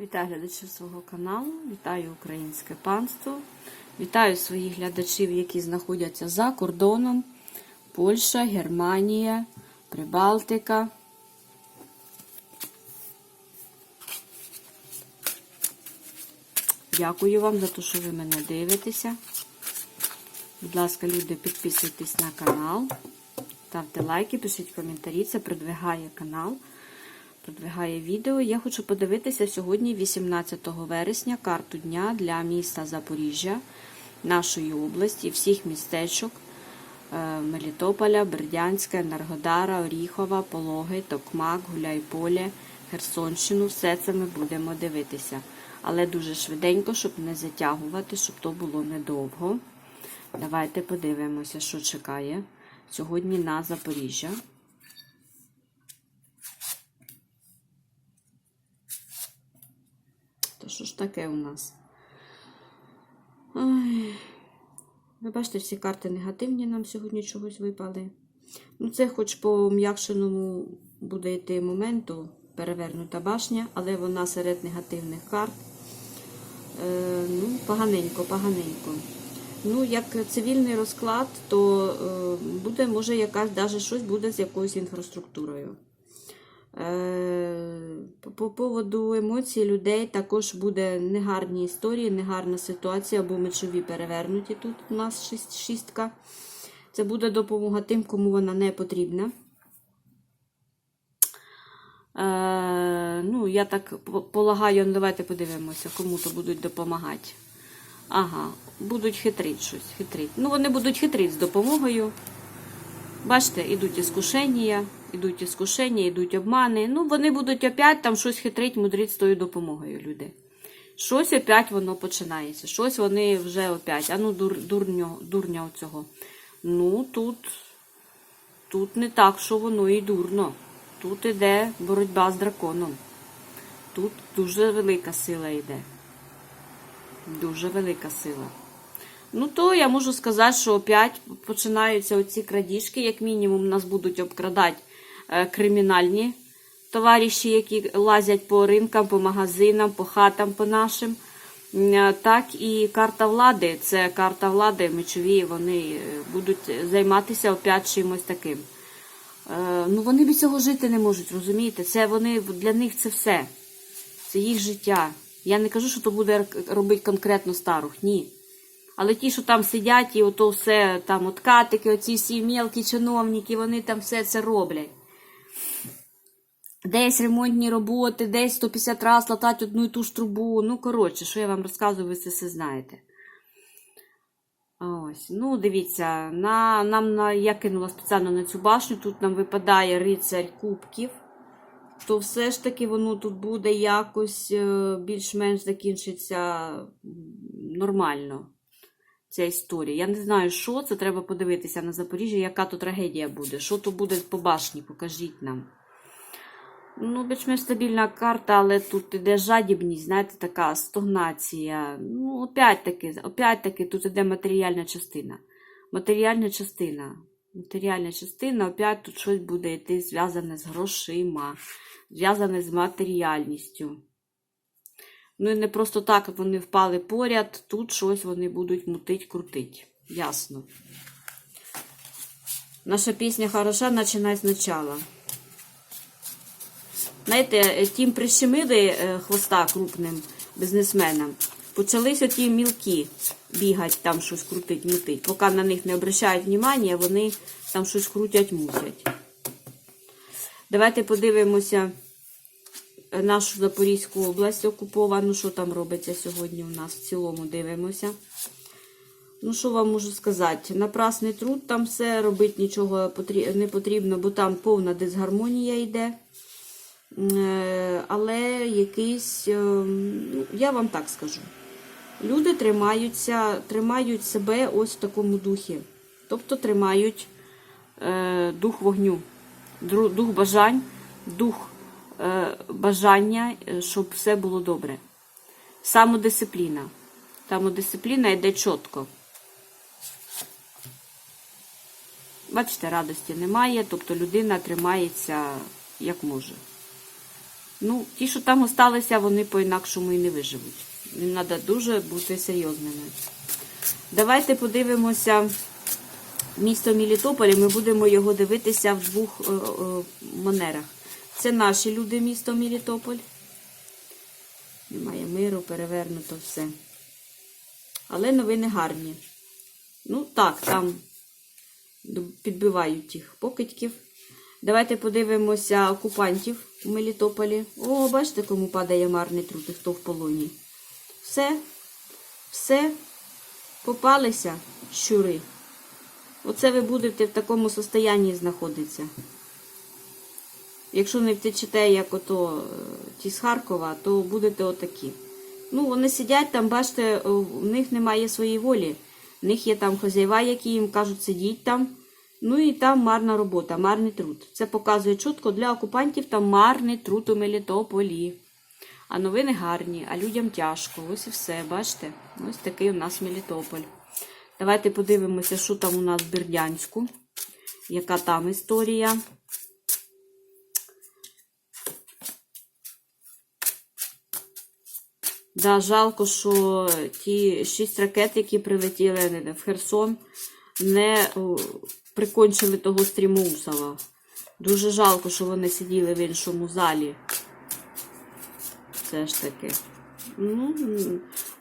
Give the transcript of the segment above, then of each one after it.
Вітаю глядачів свого каналу, вітаю українське панство, вітаю своїх глядачів, які знаходяться за кордоном. Польща, Германія, Прибалтика. Дякую вам за те, що ви мене дивитеся. Будь ласка, люди, підписуйтесь на канал, ставте лайки, пишіть коментарі, це продвигає канал продвигає відео. Я хочу подивитися сьогодні, 18 вересня, карту дня для міста Запоріжжя, нашої області, всіх містечок е, Мелітополя, Бердянська, Енергодара, Оріхова, Пологи, Токмак, Гуляйполе, Херсонщину. Все це ми будемо дивитися. Але дуже швиденько, щоб не затягувати, щоб то було недовго. Давайте подивимося, що чекає сьогодні на Запоріжжя. Та що ж таке у нас? Ой. Ви бачите, всі карти негативні нам сьогодні чогось випали. Ну, це хоч по м'якшеному буде йти моменту перевернута башня, але вона серед негативних карт. Е, ну, поганенько, поганенько. Ну, як цивільний розклад, то е, буде, може, якась даже щось буде з якоюсь інфраструктурою. Е, По по поводу емоцій людей також буде негарні історії, негарна ситуація, або мечові перевернуті. Тут у нас шістка. Це буде допомога тим, кому вона не потрібна. Е, ну, я так полагаю, ну, давайте подивимося, кому то будуть допомагати. Ага, будуть хитрити щось. Хитрить. Ну, вони будуть хитрити з допомогою. Бачите, ідуть іскушення, ідуть іскушення, ідуть обмани. Ну, вони будуть опять там щось хитрить, мудрить з тою допомогою, люди. Щось опять воно починається. Щось вони вже опять. А ну, дур, дурньо, дурня оцього. Ну, тут, тут не так, що воно і дурно. Тут іде боротьба з драконом. Тут дуже велика сила йде. Дуже велика сила. Ну, то я можу сказати, що опять починаються оці крадіжки. Як мінімум, нас будуть обкрадати кримінальні товариші, які лазять по ринкам, по магазинам, по хатам по нашим. Е, Так і карта влади. Це карта влади, мечові, вони е, будуть займатися опять чимось таким. Е, Ну, вони від цього жити не можуть, розумієте? Це вони для них це все. Це їх життя. Я не кажу, що то буде робити конкретно старух. Ні. Але ті, що там сидять, і ото все там откатики, оці всі мелкі чиновники, вони там все це роблять. Десь ремонтні роботи, десь 150 разів латать одну і ту ж трубу. Ну, коротше, що я вам розказую, ви це все знаєте. Ось, ну, дивіться, на, нам на, я кинула спеціально на цю башню, тут нам випадає рицарь кубків. То все ж таки воно тут буде якось е, більш-менш закінчиться нормально ця історія. Я не знаю, що це, треба подивитися на Запоріжжя, яка то трагедія буде. Що то буде по башні, покажіть нам. Ну, більш-менш стабільна карта, але тут іде жадібність, знаєте, така стогнація. Ну, опять-таки, опять-таки, тут іде матеріальна частина. Матеріальна частина. Матеріальна частина, опять тут щось буде йти зв'язане з грошима, зв'язане з матеріальністю. Ну і не просто так вони впали поряд, тут щось вони будуть мутить, крутить. Ясно. Наша пісня хороша, починай спочатку. Знаєте, тим прищемили е, хвоста крупним бізнесменам. Почались оті мілкі бігати, там щось крутить, мутить. Поки на них не обращають внимання, вони там щось крутять, мутять. Давайте подивимося е, нашу Запорізьку область окуповану. Що там робиться сьогодні у нас в цілому дивимося. Ну, що вам можу сказати? Напрасний труд, там все робити нічого не потрібно, бо там повна дисгармонія йде. Е, Але якийсь, е, ну, я вам так скажу. Люди тримаються, тримають себе ось в такому духі. Тобто тримають е, дух вогню, дух бажань, дух бажання, е, щоб все було добре. Самодисципліна. Самодисципліна йде чітко. Бачите, радості немає, тобто людина тримається як може. Ну, ті, що там осталися, вони по-інакшому і не виживуть. Їм треба дуже бути серйозними. Давайте подивимося місто Мелітополь, і ми будемо його дивитися в двох е, е, манерах. Це наші люди, місто Мелітополь. Немає миру, перевернуто все. Але новини гарні. Ну так, там підбивають тих покидьків. Давайте подивимося окупантів у Мелітополі. О, бачите, кому падає марний труд і хто в полоні. Все, все, попалися щури. Оце ви будете в такому состоянні знаходитися. Якщо не втечете, як ото е, ті з Харкова, то будете отакі. Ну, вони сидять там, бачите, в них немає своєї волі. В них є там хазяєва, які їм кажуть, сидіть там. Ну і там марна робота, марний труд. Це показує чітко для окупантів там марний труд у Мелітополі. А новини гарні, а людям тяжко. Ось і все, бачите? Ось такий у нас Мелітополь. Давайте подивимося, що там у нас в Бердянську. Яка там історія. Да, жалко, що ті шість ракет, які прилетіли в Херсон, не прикончили того стрімусова. Дуже жалко, що вони сиділи в іншому залі. Все ж таки. Ну,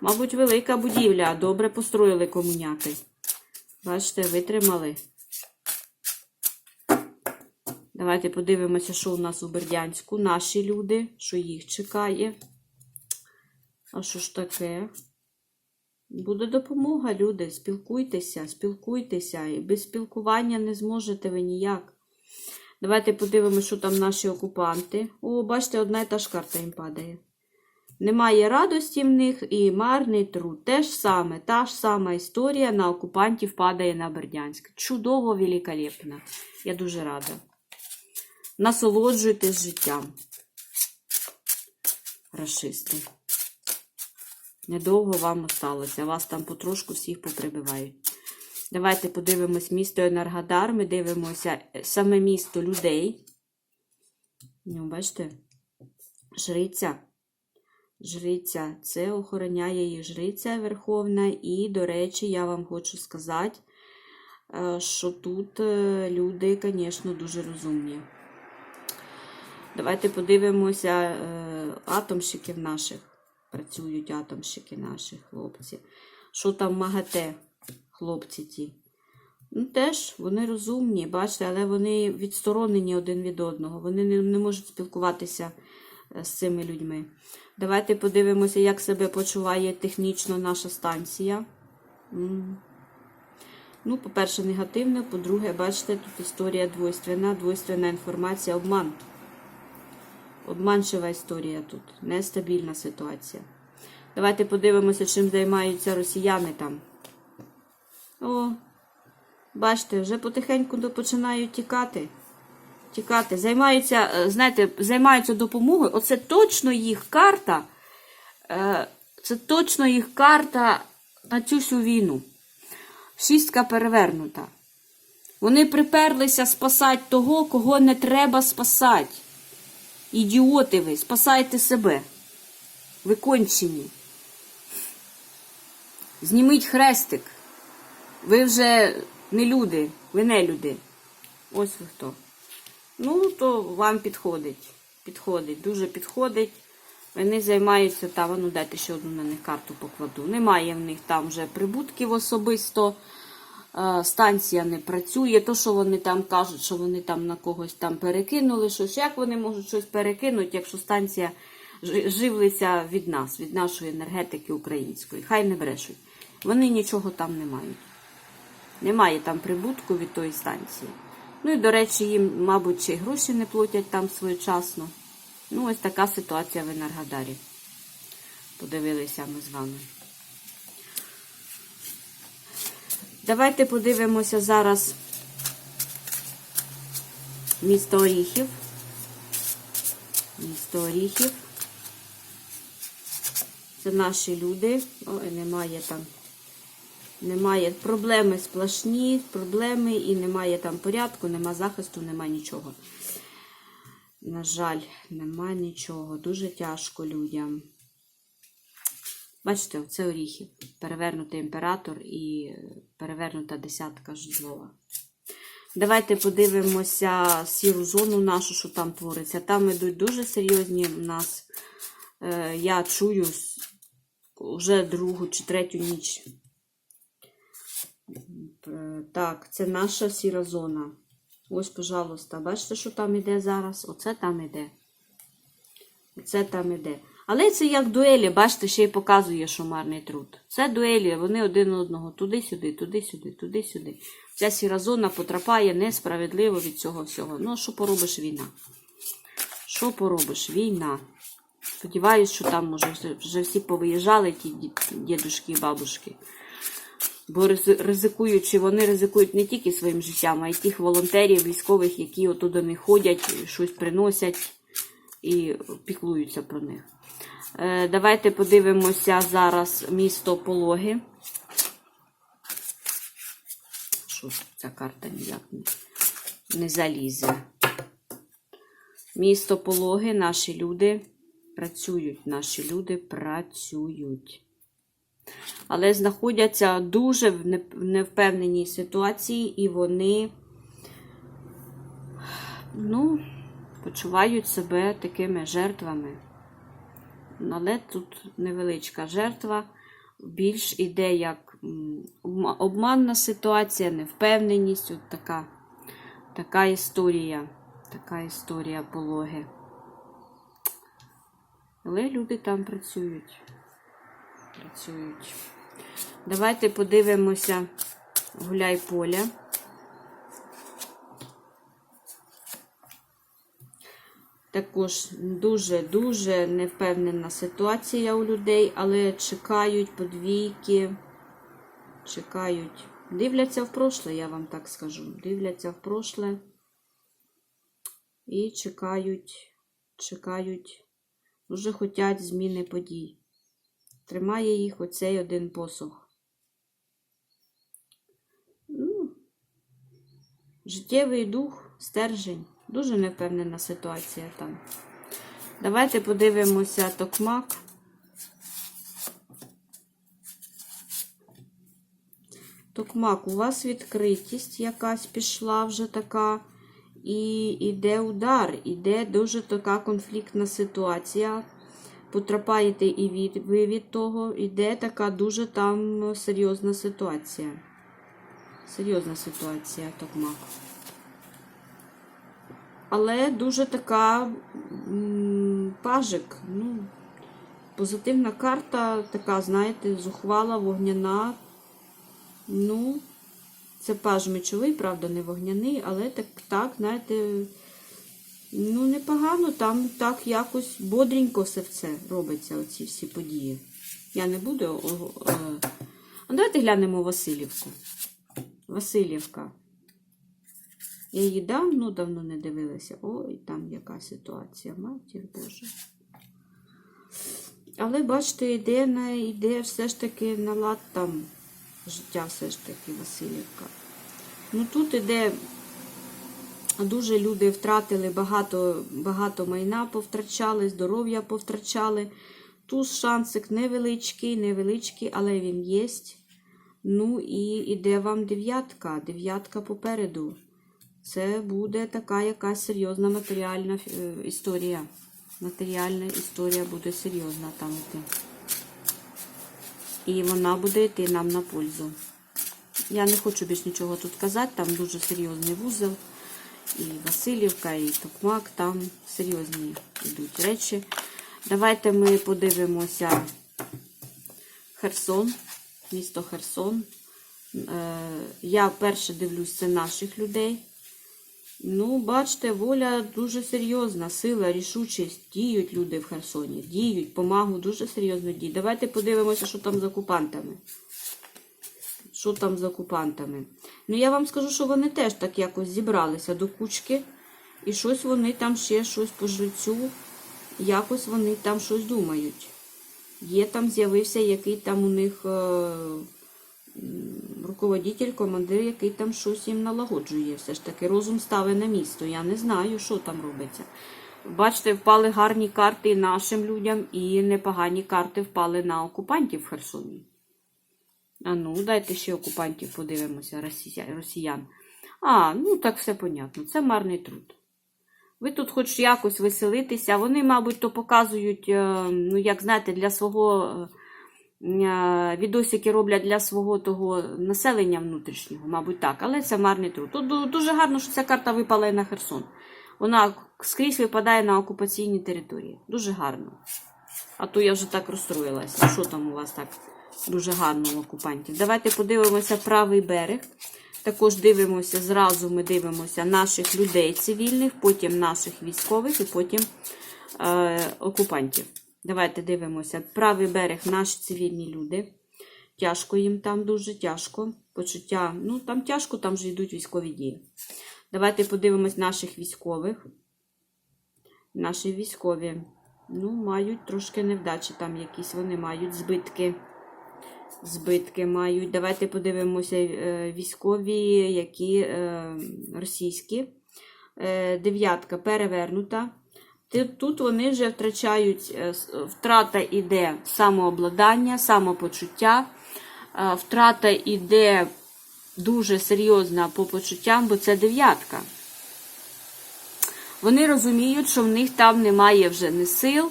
мабуть, велика будівля. Добре построїли комуняки. Бачите, витримали. Давайте подивимося, що у нас у Бердянську. Наші люди, що їх чекає. А що ж таке? Буде допомога, люди. Спілкуйтеся, спілкуйтеся. І без спілкування не зможете ви ніяк. Давайте подивимося, що там наші окупанти. О, бачите, одна і та ж карта їм падає. Немає радості в них і марний труд. Те ж саме, та ж сама історія на окупантів падає на Бердянськ. Чудово, великолепно. Я дуже рада. Насолоджуйтесь життям. Рашисти. Недовго вам осталося. Вас там потрошку всіх поприбивають. Давайте подивимось місто Енергодар. Ми дивимося саме місто людей. Ну, бачите? Жриця. Жриця. Це охороняє її жриця Верховна. І, до речі, я вам хочу сказати, е, що тут е, люди, звісно, дуже розумні. Давайте подивимося е, атомщиків наших. Працюють атомщики наші хлопці. Що там МАГАТЕ, хлопці ті? Ну, теж вони розумні, бачите, але вони відсторонені один від одного. Вони не, не можуть спілкуватися е, з цими людьми. Давайте подивимося, як себе почуває технічно наша станція. Ну, по-перше, негативно, по-друге, бачите, тут історія двойственна, двойственна інформація, обман. Обманчива історія тут, нестабільна ситуація. Давайте подивимося, чим займаються росіяни там. О, бачите, вже потихеньку починають тікати. Тікати. Займаються, е, знаєте, займаються допомогою. Оце точно їх карта. е, Це точно їх карта на цю всю війну. Шістка перевернута. Вони приперлися спасати того, кого не треба спасати. Ідіоти ви, спасайте себе. Ви кончені. Зніміть хрестик. Ви вже не люди, ви не люди. Ось ви хто. Ну, то вам підходить. Підходить, дуже підходить. Вони займаються там, ну дайте ще одну на них карту покладу. Немає в них там вже прибутків особисто. Е, Станція не працює. То, що вони там кажуть, що вони там на когось там перекинули щось. Як вони можуть щось перекинути, якщо станція жи- живлиться від нас, від нашої енергетики української? Хай не брешуть. Вони нічого там не мають. Немає там прибутку від тої станції. Ну і, до речі, їм, мабуть, ще й гроші не платять там своєчасно. Ну, ось така ситуація в Енергодарі. Подивилися ми з вами. Давайте подивимося зараз місто Оріхів. Місто Оріхів. Це наші люди. Ой, немає там. Немає проблеми сплошні, проблеми і немає там порядку, нема захисту, нема нічого. на жаль, нема нічого. Дуже тяжко людям. Бачите, це оріхи. Перевернутий імператор і перевернута десятка жезлова. Давайте подивимося сіру зону нашу, що там твориться. Там ідуть дуже серйозні в нас. Е, я чую вже другу чи третю ніч. Е, Так, це наша сіра зона. Ось, пожалуйста, бачите, що там іде зараз? Оце там іде. Оце там іде. Але це як дуелі, бачите, ще й показує, що марний труд. Це дуелі, вони один одного туди-сюди, туди-сюди, туди-сюди. Ця сіра зона потрапляє несправедливо від цього всього. Ну, що поробиш війна? Що поробиш? Війна. Сподіваюсь, що там може вже- всі повиїжджали, ті ді- дідушки і бабушки. Бо ризикуючи, вони ризикують не тільки своїм життям, а й тих волонтерів, військових, які ото до них ходять, щось приносять і піклуються про них. Е, Давайте подивимося зараз місто Пологи. Що ця карта ніяк не залізе. Місто Пологи, наші люди працюють, наші люди працюють. Але знаходяться дуже в невпевненій ситуації, і вони ну, почувають себе такими жертвами. Але тут невеличка жертва, більш іде як обманна ситуація, невпевненість. От така, така історія. Така історія пологи. Але люди там працюють. Працюють. Давайте подивимося гуляй поля. Також дуже-дуже невпевнена ситуація у людей, але чекають подвійки, чекають, дивляться в прошле, я вам так скажу. Дивляться в прошле і чекають, чекають, дуже хочуть зміни подій. Тримає їх оцей один посох. Ну, життєвий дух, стержень. Дуже невпевнена ситуація там. Давайте подивимося токмак. Токмак, у вас відкритість якась пішла вже така. І йде удар, іде дуже така конфліктна ситуація. Потрапаєте і від, ви від того, іде така дуже там серйозна ситуація. Серйозна ситуація, токмак. Але дуже така пажик. Ну, позитивна карта, така, знаєте, зухвала, вогняна. Ну, це паж мечовий, правда, не вогняний, але так, так, знаєте, ну, непогано, там так якось бодренько все це робиться, оці всі події. Я не буду. о, о, е. А давайте глянемо Васильівку. Васильівка. Я її давно давно не дивилася. Ой, там яка ситуація, матір Боже. Але бачите, йде, на, йде все ж таки на лад там життя, все ж таки Васильівка. Ну тут іде дуже люди втратили багато, багато майна, повтрачали, здоров'я повтрачали. Тут шансик невеличкий, невеличкий, але він є. Ну і іде вам дев'ятка, дев'ятка попереду. Це буде така якась серйозна матеріальна е, історія. Матеріальна історія буде серйозна там йти. І вона буде йти нам на пользу. Я не хочу більш нічого тут казати, там дуже серйозний вузол. І Васильівка, і Токмак, там серйозні йдуть речі. Давайте ми подивимося Херсон, місто Херсон. Е, Я перше дивлюсь, це наших людей. Ну, бачите, воля дуже серйозна, сила, рішучість. Діють люди в Херсоні, діють, помагу дуже серйозно діють. Давайте подивимося, що там з окупантами. Що там з окупантами? Ну, я вам скажу, що вони теж так якось зібралися до кучки. І щось вони там ще щось по життю, якось вони там щось думають. Є там з'явився який там у них е, руководитель, командир, який там щось їм налагоджує. Все ж таки розум ставить на місто. Я не знаю, що там робиться. Бачите, впали гарні карти нашим людям, і непогані карти впали на окупантів в Херсоні. А ну, дайте ще окупантів подивимося, росіян. А, ну так все понятно. Це марний труд. Ви тут хоч якось веселитеся. Вони, мабуть, то показують, е, ну, як знаєте, для свого е, відосики роблять для свого того населення внутрішнього, мабуть, так. Але це марний труд. Тут дуже гарно, що ця карта випала і на Херсон. Вона скрізь випадає на окупаційні території. Дуже гарно. А то я вже так розстроїлася. Що там у вас так дуже гарно у окупантів? Давайте подивимося правий берег. Також дивимося, зразу ми дивимося наших людей цивільних, потім наших військових і потім е, окупантів. Давайте дивимося. Правий берег наші цивільні люди. Тяжко їм там дуже тяжко. Почуття, ну там тяжко, там же йдуть військові дії. Давайте подивимось наших військових. Наші військові ну, мають трошки невдачі там якісь, вони мають збитки. Збитки мають. Давайте подивимося е, військові, які е, російські. Е, Дев'ятка перевернута. Тут вони вже втрачають, е, втрата іде самообладання, самопочуття, е, втрата іде дуже серйозна по почуттям, бо це дев'ятка. Вони розуміють, що в них там немає вже ні сил,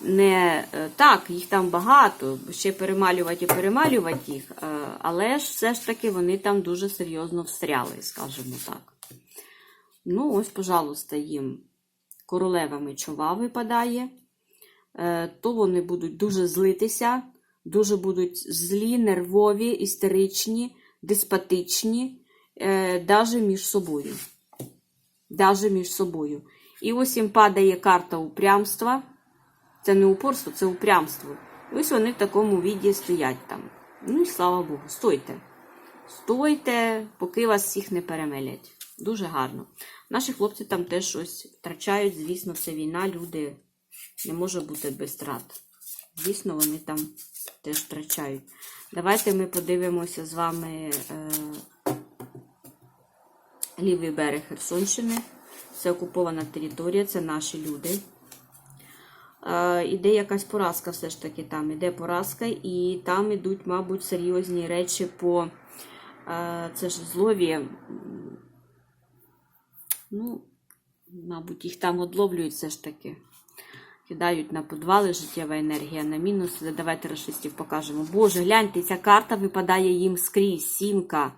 не е, так, їх там багато, ще перемалювати і перемалювати їх, але ж все ж таки вони там дуже серйозно встряли, скажімо так. Ну, ось, пожалуйста, їм королева мечова випадає, Е, то вони будуть дуже злитися, дуже будуть злі, нервові, істеричні, деспотичні, е, навіть між собою. Даже між собою. І ось їм падає карта упрямства. Це не упорство, це упрямство. І ось вони в такому віді стоять там. Ну і слава Богу, стойте. Стойте, поки вас всіх не перемелять. Дуже гарно. Наші хлопці там теж щось втрачають, звісно, це війна, люди не може бути без втрат. Звісно, вони там теж втрачають. Давайте ми подивимося з вами е, лівий берег Херсонщини. Це окупована територія, це наші люди. Е, іде якась поразка все ж таки там. Іде поразка, і там ідуть, мабуть, серйозні речі по е, це ж злові. Ну, мабуть, їх там одловлюють все ж таки. Кидають на підвали життєва енергія на мінус. Давайте расистів покажемо. Боже, гляньте, ця карта випадає їм скрізь, сімка.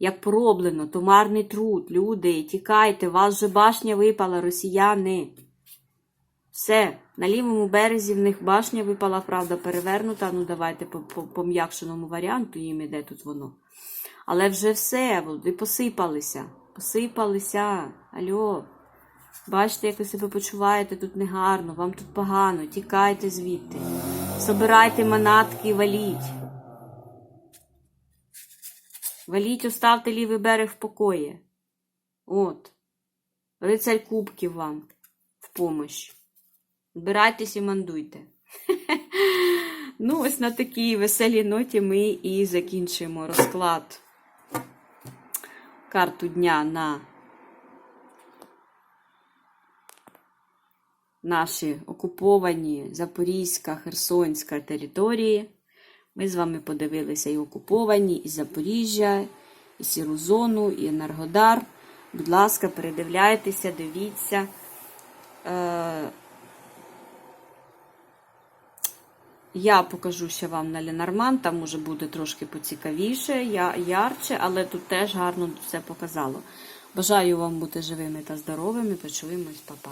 Як пороблено, томарний труд. Люди, тікайте, вас вже башня випала, росіяни. Все, на лівому березі в них башня випала, правда, перевернута. Ну, давайте по, по, по м'якшеному варіанту їм іде тут воно. Але вже все, вони посипалися. Посипалися. Алло. Бачите, як ви себе почуваєте тут негарно, вам тут погано, тікайте звідти. Собирайте манатки і валіть. Валіть, оставте лівий берег в покої. От. Рицарь кубків вам в помощь. Збирайтесь і мандуйте. Ну, ось на такій веселій ноті ми і закінчуємо розклад карту дня на наші окуповані Запорізька, Херсонська території. Ми з вами подивилися і окуповані, і Запоріжжя, і Сіру зону, і Енергодар. Будь ласка, передивляйтеся, дивіться. Е, Я покажу ще вам на Ленорман, там може буде трошки поцікавіше, я, ярче, але тут теж гарно все показало. Бажаю вам бути живими та здоровими. Почуємось, па-па.